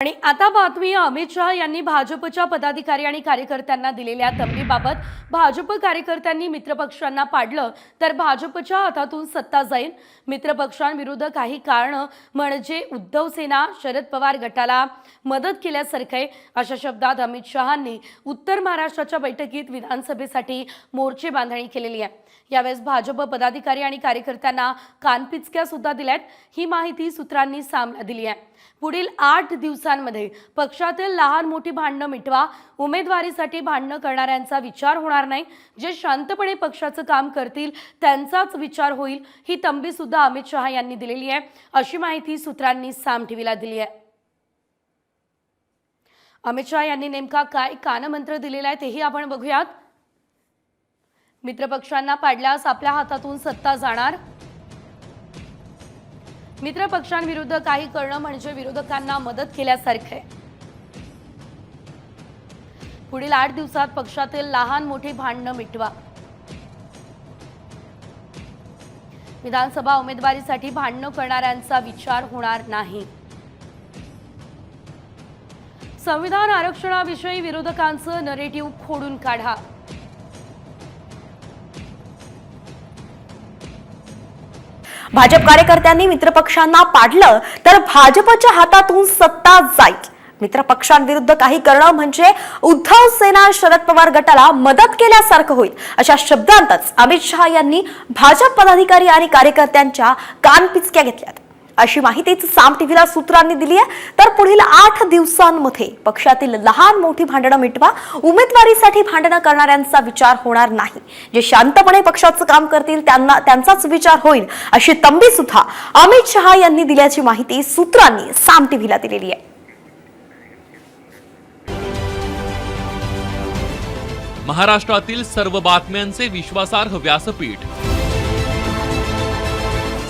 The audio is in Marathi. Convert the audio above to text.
आणि आता बातमी अमित शहा यांनी भाजपच्या पदाधिकारी आणि कार्यकर्त्यांना दिलेल्या तंबीबाबत भाजप कार्यकर्त्यांनी मित्रपक्षांना पाडलं तर भाजपच्या हातातून सत्ता जाईल मित्रपक्षांविरुद्ध काही कारणं म्हणजे उद्धव सेना शरद पवार गटाला मदत केल्यासारखं आहे. अशा शब्दात अमित शहांनी उत्तर महाराष्ट्राच्या बैठकीत विधानसभेसाठी मोर्चे बांधणी केलेली आहे. यावेळेस भाजप पदाधिकारी आणि कार्यकर्त्यांना कानपिचक्या सुद्धा दिल्यात. ही माहिती सूत्रांनी सामना दिली आहे. पुढील आठ दिवस दिवसांमध्ये पक्षातील लहान मोठी भांडणं मिटवा उमेदवारीसाठी भांडणं करणाऱ्यांचा विचार होणार नाही. जे शांतपणे पक्षाचं काम करतील त्यांचाच विचार होईल ही तंबी सुद्धा अमित शहा यांनी दिलेली आहे. अशी माहिती सूत्रांनी साम टीव्हीला दिली आहे. अमित शहा यांनी नेमका काय कानमंत्र दिलेला आहे तेही आपण बघूयात. मित्रपक्षांना पाडल्यास आपल्या हातातून सत्ता जाणार. मित्र पक्षांविरुद्ध काही करणं म्हणजे विरोधकांना मदत केल्यासारखं आहे. पुढील आठ दिवसात पक्षातील लहान मोठी भांडणं मिटवा. विधानसभा उमेदवारीसाठी भांडणं करणाऱ्यांचा विचार होणार नाही. संविधान आरक्षणाविषयी विरोधकांचं नरेटिव्ह खोडून काढा. भाजप कार्यकर्त्यांनी मित्रपक्षांना पाडलं तर भाजपच्या हातातून सत्ता जाईल. मित्रपक्षांविरुद्ध काही करणं म्हणजे उद्धव सेना शरद पवार गटाला मदत केल्यासारखं होईल अशा शब्दांतच अमित शहा यांनी भाजप पदाधिकारी आणि कार्यकर्त्यांच्या कानपिचक्या घेतल्यात. अशी माहितीच साम टीव्हीला सूत्रांनी दिली आहे तर पुढील आठ दिवसांमध्ये पक्षातील लहान मोठी भांडणं मिटवा उमेदवारीसाठी भांडणं करणाऱ्यांचा विचार होणार नाही. जे शांतपणे पक्षाचं काम करतील त्यांना त्यांचाच विचार होईल अशी तंबी सुद्धा अमित शहा यांनी दिल्याची माहिती सूत्रांनी साम टीव्हीला दिलेली आहे. महाराष्ट्रातील सर्व बातम्यांचे विश्वासार्ह व्यासपीठ